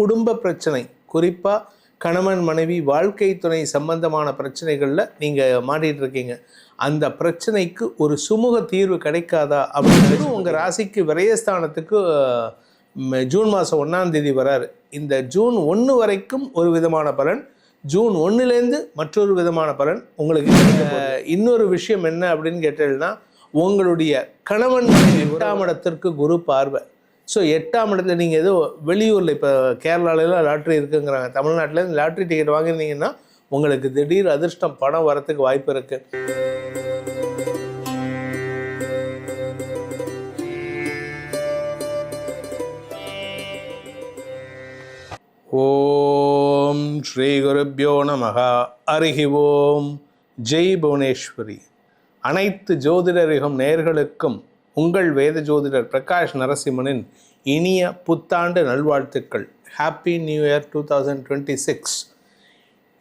குடும்ப பிரச்சனை குறிப்பாக கணவன் மனைவி வாழ்க்கை துணை சம்பந்தமான பிரச்சனைகளில் நீங்கள் மாட்டிகிட்டு இருக்கீங்க அந்த பிரச்சனைக்கு ஒரு சுமூக தீர்வு கிடைக்காதா அப்படிங்கிறது உங்கள் ராசிக்கு விரயஸ்தானத்துக்கு ஜூன் மாதம் ஒன்றாம் தேதி வராரு. இந்த ஜூன் ஒன்று வரைக்கும் ஒரு விதமான பலன் ஜூன் ஒன்றுலேருந்து மற்றொரு விதமான பலன் உங்களுக்கு. இன்னொரு விஷயம் என்ன அப்படின்னு கேட்டீங்கன்னா உங்களுடைய கணவன் மனைவி எட்டாம் இடத்திற்கு குரு பார்வை. ஸோ எட்டாம் இடத்துல நீங்கள் ஏதோ வெளியூரில் இப்போ கேரளாலலாம் லாட்ரி இருக்குங்கிறாங்க. தமிழ்நாட்டில் லாட்ரி டிக்கெட் வாங்கியிருந்தீங்கன்னா உங்களுக்கு திடீர் அதிர்ஷ்டம் பணம் வரத்துக்கு வாய்ப்பு இருக்குது ஓம் ஸ்ரீ குருப்பியோ நமகா. அருகி ஓம். ஜெய் புவனேஸ்வரி. அனைத்து ஜோதிடரிகம் நேர்களுக்கும் உங்கள் வேத ஜோதிடர் பிரகாஷ் நரசிம்மனின் இனிய புத்தாண்டு நல்வாழ்த்துக்கள். Happy new year two thousand twenty six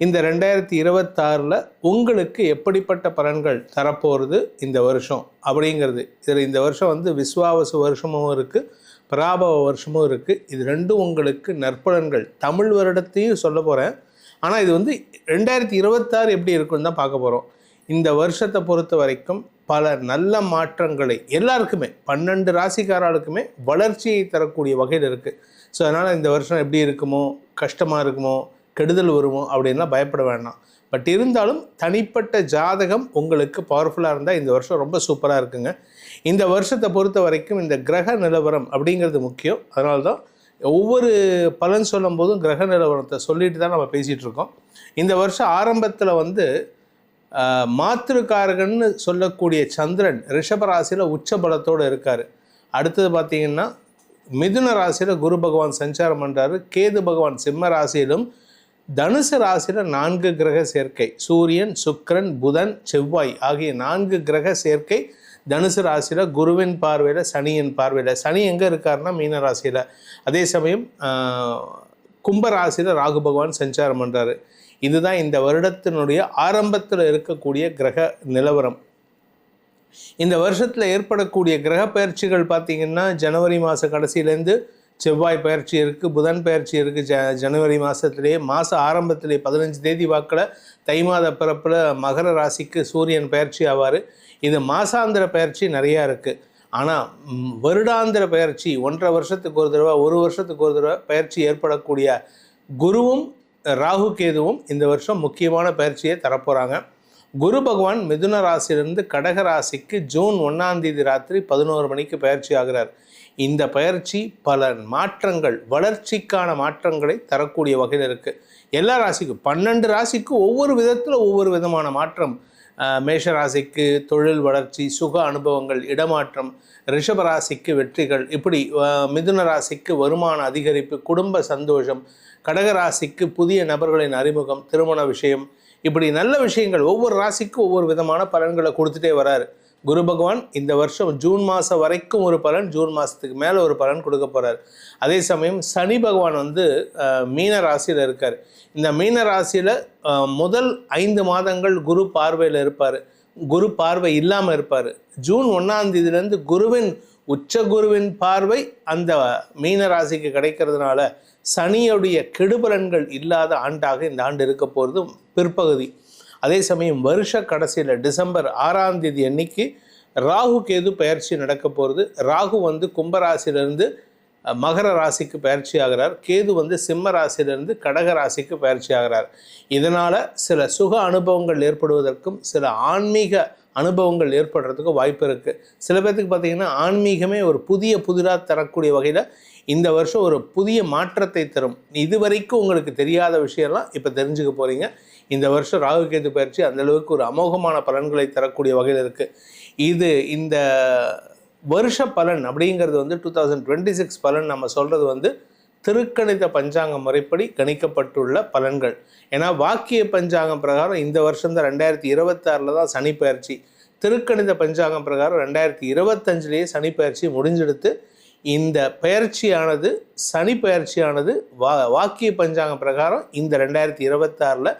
இந்த ரெண்டாயிரத்தி இருபத்தாறில் உங்களுக்கு எப்படிப்பட்ட பலன்கள் தரப்போகிறது இந்த வருஷம்? அப்படிங்கிறது. இதில் இந்த வருஷம் வந்து விஸ்வாவசு வருஷமும் இருக்குது பராபவ வருஷமும் இருக்குது இது ரெண்டும் உங்களுக்கு நற்பலன்கள். தமிழ் வருடத்தையும் சொல்ல போகிறேன் ஆனால் இது வந்து ரெண்டாயிரத்தி இருபத்தாறு எப்படி இருக்குன்னு தான் பார்க்க போகிறோம் இந்த வருஷத்தை பொறுத்த வரைக்கும் பல நல்ல மாற்றங்களை எல்லாருக்குமே பன்னெண்டு ராசிக்காரர்களுக்குமே வளர்ச்சியை தரக்கூடிய வகையில் இருக்குது ஸோ அதனால் இந்த வருஷம் எப்படி இருக்குமோ கஷ்டமாக இருக்குமோ கெடுதல் வருமோ அப்படின்லாம் பயப்பட வேண்டாம். பட் இருந்தாலும் தனிப்பட்ட ஜாதகம் உங்களுக்கு பவர்ஃபுல்லாக இருந்தால் இந்த வருஷம் ரொம்ப சூப்பராக இருக்குங்க. இந்த வருஷத்தை பொறுத்த வரைக்கும் இந்த கிரக நிலவரம் அப்படிங்கிறது முக்கியம். அதனால தான் ஒவ்வொரு பலன் சொல்லும் போதும் கிரக நிலவரத்தை சொல்லிட்டு தான் நம்ம பேசிகிட்டு இருக்கோம். இந்த வருஷம் ஆரம்பத்தில் வந்து மாத்திருக்காரகன்னு சொல்லக்கூடிய சந்திரன் ரிஷபராசியில் உச்ச பலத்தோடு இருக்கார். அடுத்தது பார்த்தீங்கன்னா மிதுன ராசியில் குரு பகவான் சஞ்சாரம் பண்ணுறாரு கேது பகவான் சிம்ம ராசியிலும் தனுசு ராசியில் நான்கு கிரக சேர்க்கை. சூரியன் சுக்கரன் புதன் செவ்வாய் ஆகிய நான்கு கிரக சேர்க்கை தனுசு ராசியில் குருவின் பார்வையில் சனியின் பார்வையில். சனி எங்கே இருக்காருன்னா மீன ராசியில். அதே சமயம் கும்பராசியில் ராகு பகவான் சஞ்சாரம் பண்ணுறாரு இதுதான் இந்த வருடத்தினுடைய ஆரம்பத்தில் இருக்கக்கூடிய கிரக நிலவரம். இந்த வருஷத்தில் ஏற்படக்கூடிய கிரக பயிற்சிகள் பார்த்திங்கன்னா ஜனவரி மாத கடைசியிலேருந்து செவ்வாய் பயிற்சி இருக்குது புதன் பயிற்சி இருக்குது ஜ ஜனவரி மாதத்துலேயே மாத ஆரம்பத்திலே பதினஞ்சு தேதி வாக்கில் தை மாத பிறப்பில் மகர ராசிக்கு சூரியன் பயிற்சி ஆவார். இது மாசாந்திர பயிற்சி நிறையா இருக்குது ஆனால் வருடாந்திர பயிற்சி ஒன்றரை வருஷத்துக்கு ஒரு தடவை ஒரு வருஷத்துக்கு ஒரு தடவை பயிற்சி ஏற்படக்கூடிய குருவும் ராகு கேதுவும் இந்த வருஷம் முக்கியமான பயிற்சியை தரப்போகிறாங்க குரு பகவான் மிதுன ராசியிலிருந்து கடக ராசிக்கு ஜூன் ஒன்றாம் தேதி ராத்திரி பதினோரு மணிக்கு பயிற்சி ஆகிறார். இந்த பயிற்சி பல மாற்றங்கள் வளர்ச்சிக்கான மாற்றங்களை தரக்கூடிய வகையில் இருக்குது எல்லா ராசிக்கும் பன்னெண்டு ராசிக்கும் ஒவ்வொரு விதத்தில் ஒவ்வொரு விதமான மாற்றம். மேஷராசிக்கு தொழில் வளர்ச்சி சுக அனுபவங்கள் இடமாற்றம் ரிஷபராசிக்கு வெற்றிகள் இப்படி மிதுன ராசிக்கு வருமான அதிகரிப்பு குடும்ப சந்தோஷம் கடக ராசிக்கு புதிய நபர்களின் அறிமுகம் திருமண விஷயம் இப்படி நல்ல விஷயங்கள் ஒவ்வொரு ராசிக்கும் ஒவ்வொரு விதமான பலன்களை கொடுத்துட்டே வராரு. குரு பகவான் இந்த வருஷம் ஜூன் மாதம் வரைக்கும் ஒரு பலன் ஜூன் மாதத்துக்கு மேலே ஒரு பலன் கொடுக்க போகிறார் அதே சமயம் சனி பகவான் வந்து மீன ராசியில் இருக்கார். இந்த மீன ராசியில் முதல் ஐந்து மாதங்கள் குரு பார்வையில் இருப்பார். குரு பார்வை இல்லாமல் இருப்பார். ஜூன் ஒன்றாம் தேதியிலேருந்து குருவின் உச்ச குருவின் பார்வை அந்த மீன ராசிக்கு கிடைக்கிறதுனால சனியுடைய கெடுபலன்கள் இல்லாத ஆண்டாக இந்த ஆண்டு இருக்க போகிறதும் பிற்பகுதி. அதே சமயம் வருஷ கடைசியில் டிசம்பர் ஆறாம் தேதி அன்னைக்கு ராகு கேது பயிற்சி நடக்க போகிறது ராகு வந்து கும்பராசிலிருந்து மகர ராசிக்கு பயிற்சி ஆகிறார். கேது வந்து சிம்ம ராசியிலிருந்து கடக ராசிக்கு பயிற்சி ஆகிறார். இதனால் சில சுக அனுபவங்கள் ஏற்படுவதற்கும் சில ஆன்மீக அனுபவங்கள் ஏற்படுறதுக்கும் வாய்ப்பு இருக்குது சில பேர்த்துக்கு பார்த்தீங்கன்னா ஆன்மீகமே ஒரு புதிய புதிராக தரக்கூடிய வகையில் இந்த வருஷம் ஒரு புதிய மாற்றத்தை தரும். இதுவரைக்கும் உங்களுக்கு தெரியாத விஷயம்லாம் இப்போ தெரிஞ்சுக்க போகிறீங்க இந்த வருஷம் ராகு கேது பயிற்சி அந்தளவுக்கு ஒரு அமோகமான பலன்களை தரக்கூடிய வகையில் இருக்குது இது இந்த வருஷ பலன் அப்படிங்கிறது வந்து டூ தௌசண்ட் டுவெண்ட்டி சிக்ஸ் பலன் நம்ம சொல்கிறது வந்து திருக்கணித பஞ்சாங்க முறைப்படி கணிக்கப்பட்டுள்ள பலன்கள். ஏன்னா வாக்கிய பஞ்சாங்கம் பிரகாரம் இந்த வருஷம் தான் ரெண்டாயிரத்தி இருபத்தாறில் தான் சனி பயிற்சி. திருக்கணித பஞ்சாங்கம் பிரகாரம் ரெண்டாயிரத்தி இருபத்தஞ்சிலேயே சனி பயிற்சி முடிஞ்செடுத்து இந்த பயிற்சியானது சனி பயிற்சியானது வா வாக்கிய பஞ்சாங்கம் பிரகாரம் இந்த ரெண்டாயிரத்தி இருபத்தாறில்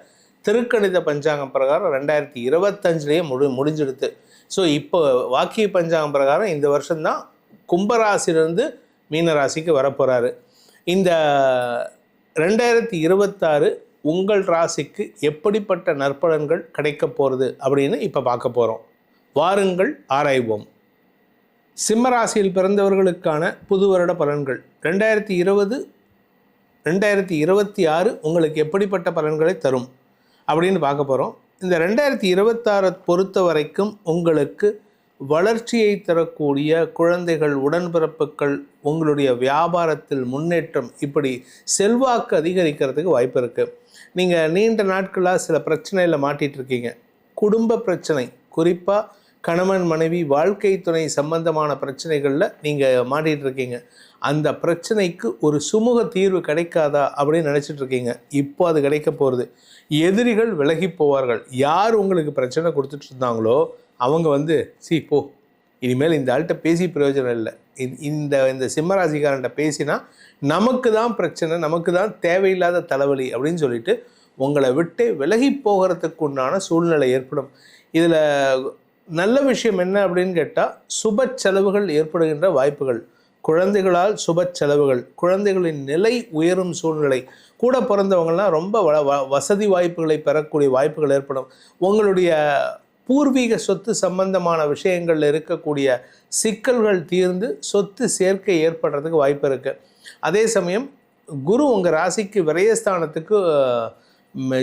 திருக்கணித பஞ்சாங்கம் பிரகாரம் ரெண்டாயிரத்தி இருபத்தஞ்சிலேயே முடி முடிஞ்சிடுது ஸோ இப்போ வாக்கிய பஞ்சாங்கம் பிரகாரம் இந்த வருஷம்தான் கும்பராசிலிருந்து மீனராசிக்கு வரப்போகிறாரு இந்த ரெண்டாயிரத்தி இருபத்தாறு உங்கள் ராசிக்கு எப்படிப்பட்ட நற்பலன்கள் கிடைக்க போகிறது அப்படின்னு இப்போ பார்க்க போகிறோம் வாருங்கள் ஆராய்வோம். சிம்மராசியில் பிறந்தவர்களுக்கான புது வருட பலன்கள். ரெண்டாயிரத்தி இருபது ரெண்டாயிரத்தி இருபத்தி ஆறு உங்களுக்கு எப்படிப்பட்ட பலன்களை தரும் அப்படின்னு பார்க்க போகிறோம் இந்த ரெண்டாயிரத்தி இருபத்தாறை பொறுத்த வரைக்கும் உங்களுக்கு வளர்ச்சியை தரக்கூடிய குழந்தைகள் உடன்பிறப்புகள் உங்களுடைய வியாபாரத்தில் முன்னேற்றம் இப்படி செல்வாக்கு அதிகரிக்கிறதுக்கு வாய்ப்பு இருக்குது நீங்கள் நீண்ட நாட்களாக சில பிரச்சனையில் மாட்டிகிட்டு இருக்கீங்க. குடும்ப பிரச்சனை குறிப்பாக கணவன் மனைவி வாழ்க்கை துணை சம்பந்தமான பிரச்சனைகளில் நீங்கள் மாட்டிகிட்டு இருக்கீங்க. அந்த பிரச்சனைக்கு ஒரு சுமூக தீர்வு கிடைக்காதா அப்படின்னு நினச்சிட்டு இருக்கீங்க. இப்போ அது கிடைக்க போகிறது எதிரிகள் விலகி போவார்கள். யார் உங்களுக்கு பிரச்சனை கொடுத்துட்டு இருந்தாங்களோ அவங்க வந்து சி போ. இனிமேல் இந்த ஆள்கிட்ட பேசி பிரயோஜனம் இல்லை. இந்த- இந்த இந்த சிம்மராசிக்காரன்ட்ட பேசினா நமக்கு தான் பிரச்சனை நமக்கு தான் தேவையில்லாத தலைவலி அப்படின்னு சொல்லிட்டு உங்களை விட்டு விலகி போகிறதுக்கு உண்டான சூழ்நிலை ஏற்படும். இதில் நல்ல விஷயம் என்ன அப்படின்னு கேட்டால் சுப செலவுகள் ஏற்படுகின்ற வாய்ப்புகள். குழந்தைகளால் சுப செலவுகள் குழந்தைகளின் நிலை உயரும் சூழ்நிலை. கூட பிறந்தவங்கள்லாம் ரொம்ப வ வ- வசதி வாய்ப்புகளை பெறக்கூடிய வாய்ப்புகள் ஏற்படும். உங்களுடைய பூர்வீக சொத்து சம்பந்தமான விஷயங்களில் இருக்கக்கூடிய சிக்கல்கள் தீர்ந்து சொத்து சேர்க்கை ஏற்படுறதுக்கு வாய்ப்பு இருக்குது அதே சமயம் குரு உங்கள் ராசிக்கு விரயஸ்தானத்துக்கு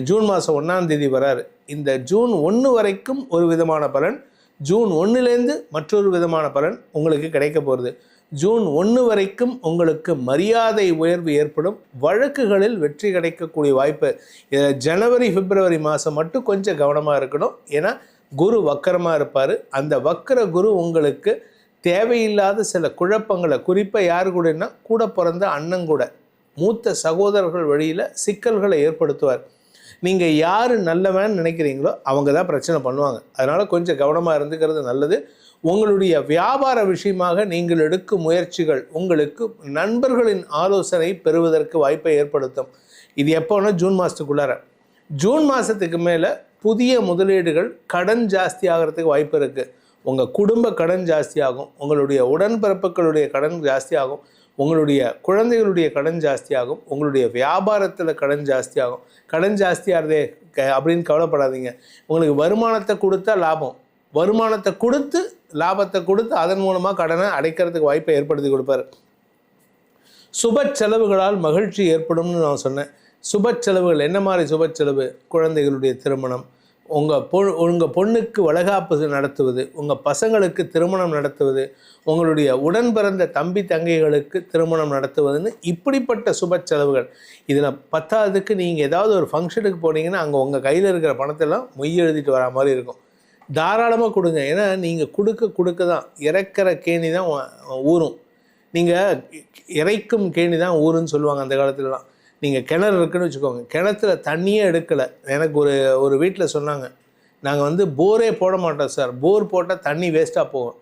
ஜூன் மாதம் ஒன்றாம் தேதி வராரு. இந்த ஜூன் ஒன்று வரைக்கும் ஒரு விதமான பலன் ஜூன் ஒன்றுலேருந்து மற்றொரு விதமான பலன் உங்களுக்கு கிடைக்க போகிறது ஜூன் ஒன்று வரைக்கும் உங்களுக்கு மரியாதை உயர்வு ஏற்படும். வழக்குகளில் வெற்றி கிடைக்கக்கூடிய வாய்ப்பு. இதில் ஜனவரி பிப்ரவரி மாதம் மட்டும் கொஞ்சம் கவனமாக இருக்கணும். ஏன்னா குரு வக்கரமாக இருப்பார். அந்த வக்கர குரு உங்களுக்கு தேவையில்லாத சில குழப்பங்களை குறிப்பாக யார் கூடன்னா கூட பிறந்த அண்ணங்கூட மூத்த சகோதரர்கள் வழியில் சிக்கல்களை ஏற்படுத்துவார். நீங்கள் யார் நல்லவன் நினைக்கிறீங்களோ அவங்க தான் பிரச்சனை பண்ணுவாங்க. அதனால் கொஞ்சம் கவனமாக இருந்துக்கிறது நல்லது. உங்களுடைய வியாபார விஷயமாக நீங்கள் எடுக்கும் முயற்சிகள் உங்களுக்கு நண்பர்களின் ஆலோசனை பெறுவதற்கு வாய்ப்பை ஏற்படுத்தும். இது எப்போன்னா ஜூன் மாதத்துக்குள்ளார ஜூன் மாதத்துக்கு மேலே புதிய முதலீடுகள் கடன் ஜாஸ்தி ஆகிறதுக்கு வாய்ப்பு இருக்குது உங்கள் குடும்ப கடன் ஜாஸ்தியாகும். உங்களுடைய உடன்பிறப்புகளுடைய கடன் ஜாஸ்தியாகும். உங்களுடைய குழந்தைகளுடைய கடன் ஜாஸ்தியாகும் உங்களுடைய வியாபாரத்தில் கடன் ஜாஸ்தியாகும். கடன் ஜாஸ்தியாகிறதே க அப்படின்னு கவலைப்படாதீங்க. உங்களுக்கு வருமானத்தை கொடுத்தா லாபம். வருமானத்தை கொடுத்து லாபத்தை கொடுத்து அதன் மூலமாக கடனை அடைக்கிறதுக்கு வாய்ப்பை ஏற்படுத்தி கொடுப்பாரு. சுப செலவுகளால் மகிழ்ச்சி ஏற்படும்னு நான் சொன்னேன். சுப செலவுகள் என்ன மாதிரி சுப செலவு? குழந்தைகளுடைய திருமணம் உங்கள் பொ உங்கள் பொண்ணுக்கு வளகாப்பு நடத்துவது உங்கள் பசங்களுக்கு திருமணம் நடத்துவது உங்களுடைய உடன் பிறந்த தம்பி தங்கைகளுக்கு திருமணம் நடத்துவதுன்னு இப்படிப்பட்ட சுப செலவுகள். இதில் பத்தாவதுக்கு நீங்கள் ஏதாவது ஒரு ஃபங்க்ஷனுக்கு போனீங்கன்னா அங்கே உங்கள் கையில் இருக்கிற பணத்தெல்லாம் மொய் எழுதிட்டு வரா மாதிரி இருக்கும். தாராளமாக கொடுங்க. ஏன்னா நீங்கள் கொடுக்க கொடுக்க தான் இறக்கிற கேணி தான் ஊறும் நீங்கள் இறைக்கும் கேணி தான் ஊருன்னு சொல்லுவாங்க அந்த காலத்துலலாம். நீங்கள் கிணறு இருக்குன்னு வச்சுக்கோங்க. கிணத்துல தண்ணியே எடுக்கலை. எனக்கு ஒரு ஒரு வீட்டில் சொன்னாங்க. நாங்கள் வந்து போரே போட மாட்டோம் சார். போர் போட்டால் தண்ணி வேஸ்ட்டாக போகும்.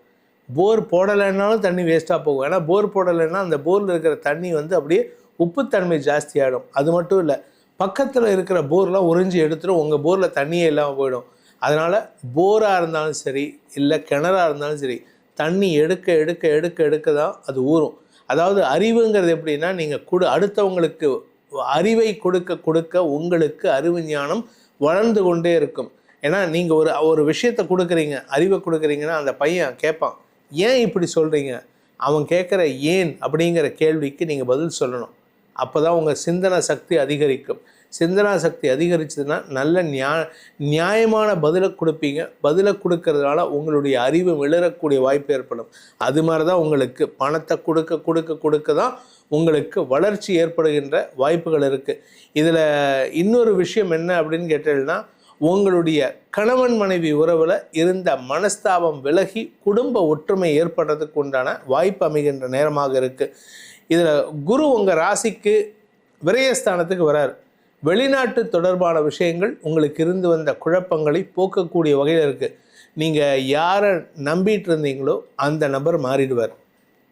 போர் போடலைன்னாலும் தண்ணி வேஸ்ட்டாக போகும். ஏன்னா போர் போடலைன்னா அந்த போரில் இருக்கிற தண்ணி வந்து அப்படியே உப்புத்தன்மை ஜாஸ்தி ஆகிடும் அது மட்டும் இல்லை பக்கத்தில் இருக்கிற போர்லாம் உறிஞ்சி எடுத்துடும் உங்கள் போரில் தண்ணியே இல்லாமல் போயிடும். அதனால் போராக இருந்தாலும் சரி இல்லை கிணறாக இருந்தாலும் சரி தண்ணி எடுக்க எடுக்க எடுக்க எடுக்க தான் அது ஊறும். அதாவது அறிவுங்கிறது எப்படின்னா நீங்கள் கொடு அடுத்தவங்களுக்கு அறிவை கொடுக்க கொடுக்க உங்களுக்கு அறிவு ஞானம் வளர்ந்து கொண்டே இருக்கும். ஏன்னா நீங்கள் ஒரு ஒரு விஷயத்தை கொடுக்குறீங்க அறிவை கொடுக்குறீங்கன்னா அந்த பையன் கேட்பான் ஏன் இப்படி சொல்கிறீங்க அவன் கேட்குற ஏன்? அப்படிங்கிற கேள்விக்கு நீங்கள் பதில் சொல்லணும். அப்போ தான் உங்கள் சிந்தனை சக்தி அதிகரிக்கும். சிந்தனா சக்தி அதிகரிச்சதுன்னா நல்ல நியா நியாயமான பதிலை கொடுப்பீங்க. பதிலை கொடுக்கறதுனால உங்களுடைய அறிவு விளரக்கூடிய வாய்ப்பு ஏற்படும். அது மாதிரி தான் உங்களுக்கு பணத்தை கொடுக்க கொடுக்க கொடுக்க தான் உங்களுக்கு வளர்ச்சி ஏற்படுகின்ற வாய்ப்புகள் இருக்குது இதில் இன்னொரு விஷயம் என்ன அப்படின்னு கேட்டீங்கன்னா உங்களுடைய கணவன் மனைவி உறவில் இருந்த மனஸ்தாபம் விலகி குடும்ப ஒற்றுமை ஏற்படுறதுக்கு உண்டான வாய்ப்பு அமைகின்ற நேரமாக இருக்குது இதில் குரு உங்கள் ராசிக்கு விரயஸ்தானத்துக்கு வரார். வெளிநாட்டு தொடர்பான விஷயங்கள் உங்களுக்கு இருந்து வந்த குழப்பங்களை போக்கக்கூடிய வகையில் இருக்குது நீங்கள் யாரை நம்பிட்டு இருந்தீங்களோ அந்த நபர் மாறிடுவார்.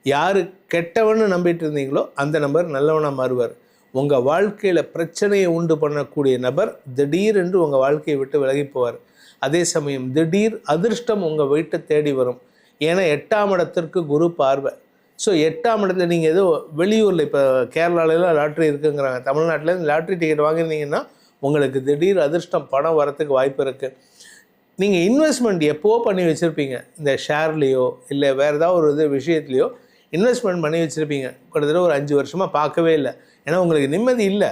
யார் கெட்டவன்னு நம்பிட்டு இருந்தீங்களோ அந்த நபர் நல்லவனாக மாறுவார். உங்கள் வாழ்க்கையில் பிரச்சனையை உண்டு பண்ணக்கூடிய நபர் திடீர் என்று உங்கள் வாழ்க்கையை விட்டு விலகி போவார். அதே சமயம் திடீர் அதிர்ஷ்டம் உங்கள் வீட்டை தேடி வரும். ஏன்னா எட்டாம் இடத்திற்கு குரு பார்வை. ஸோ எட்டாம் இடத்துல நீங்கள் ஏதோ வெளியூரில் இப்போ கேரளாலலாம் லாட்ரி இருக்குங்கிறாங்க. தமிழ்நாட்டில் லாட்ரி டிக்கெட் வாங்கியிருந்தீங்கன்னா உங்களுக்கு திடீர் அதிர்ஷ்டம் பணம் வரத்துக்கு வாய்ப்பு இருக்குது நீங்கள் இன்வெஸ்ட்மெண்ட் எப்போவோ பண்ணி வச்சுருப்பீங்க? இந்த ஷேர்லேயோ இல்லை வேறு ஏதாவது ஒரு இது விஷயத்துலையோ இன்வெஸ்ட்மெண்ட் பண்ணி வச்சுருப்பீங்க. கிட்டத்தட்ட ஒரு அஞ்சு வருஷமாக பார்க்கவே இல்லை. ஏன்னா உங்களுக்கு நிம்மதி இல்லை.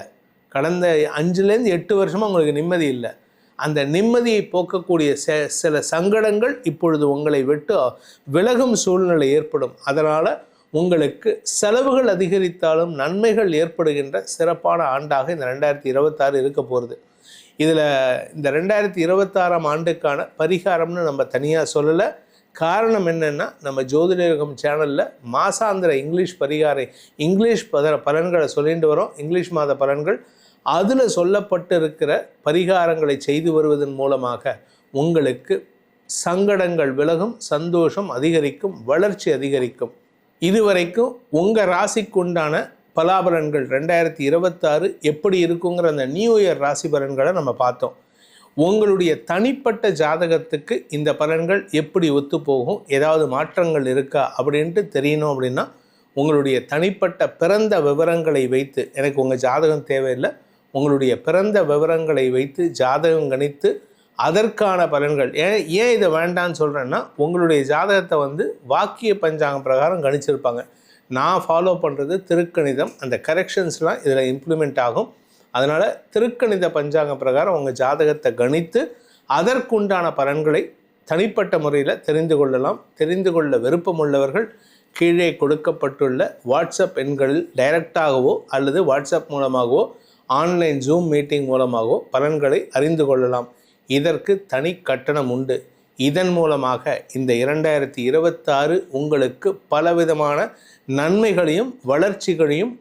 கடந்த அஞ்சுலேருந்து எட்டு வருஷமாக உங்களுக்கு நிம்மதி இல்லை. அந்த நிம்மதியை போக்கக்கூடிய ச சில சங்கடங்கள் இப்பொழுது உங்களை விட்டு விலகும் சூழ்நிலை ஏற்படும். அதனால் உங்களுக்கு செலவுகள் அதிகரித்தாலும் நன்மைகள் ஏற்படுகின்ற சிறப்பான ஆண்டாக இந்த ரெண்டாயிரத்தி இருபத்தாறு இருக்க போகிறது இதில் இந்த ரெண்டாயிரத்தி இருபத்தாறாம் ஆண்டுக்கான பரிகாரம்னு நம்ம தனியாக சொல்லலை. காரணம் என்னென்னா நம்ம ஜோதிடகம் சேனலில் மாசாந்திர இங்கிலீஷ் பரிகாரை இங்கிலீஷ் பத பலன்களை சொல்லிட்டு வரோம். இங்கிலீஷ் மாத பலன்கள். அதில் சொல்லப்பட்டு இருக்கிற பரிகாரங்களை செய்து வருவதன் மூலமாக உங்களுக்கு சங்கடங்கள் விலகும் சந்தோஷம் அதிகரிக்கும் வளர்ச்சி அதிகரிக்கும். இதுவரைக்கும் உங்கள் ராசிக்குண்டான பலாபலன்கள் ரெண்டாயிரத்தி இருபத்தாறு எப்படி இருக்குங்கிற அந்த நியூ இயர் ராசி பலன்களை நம்ம பார்த்தோம். உங்களுடைய தனிப்பட்ட ஜாதகத்துக்கு இந்த பலன்கள் எப்படி ஒத்து போகும்? ஏதாவது மாற்றங்கள் இருக்கா? அப்படின்ட்டு தெரியணும் அப்படின்னா உங்களுடைய தனிப்பட்ட பிறந்த விவரங்களை வைத்து எனக்கு உங்கள் ஜாதகம் தேவையில்லை. உங்களுடைய பிறந்த விவரங்களை வைத்து ஜாதகம் கணித்து அதற்கான பலன்கள். ஏன் ஏன் இதை வேண்டான்னு சொல்கிறேன்னா உங்களுடைய ஜாதகத்தை வந்து வாக்கிய பஞ்சாங்கம் பிரகாரம் கணிச்சிருப்பாங்க. நான் ஃபாலோ பண்ணுறது திருக்கணிதம். அந்த கரெக்ஷன்ஸ்லாம் இதில் இம்ப்ளிமெண்ட் ஆகும். அதனால் திருக்கணித பஞ்சாங்க பிரகாரம் உங்கள் ஜாதகத்தை கணித்து அதற்குண்டான பலன்களை தனிப்பட்ட முறையில் தெரிந்து கொள்ளலாம். தெரிந்து கொள்ள விருப்பம் உள்ளவர்கள் கீழே கொடுக்கப்பட்டுள்ள வாட்ஸ்அப் எண்களில் டைரக்டாகவோ அல்லது வாட்ஸ்அப் மூலமாகவோ ஆன்லைன் ஜூம் மீட்டிங் மூலமாகவோ பலன்களை அறிந்து கொள்ளலாம். இதற்கு தனி கட்டணம் உண்டு. இதன் மூலமாக இந்த இரண்டாயிரத்தி இருபத்தாறு உங்களுக்கு பலவிதமான நன்மைகளையும் வளர்ச்சிகளையும்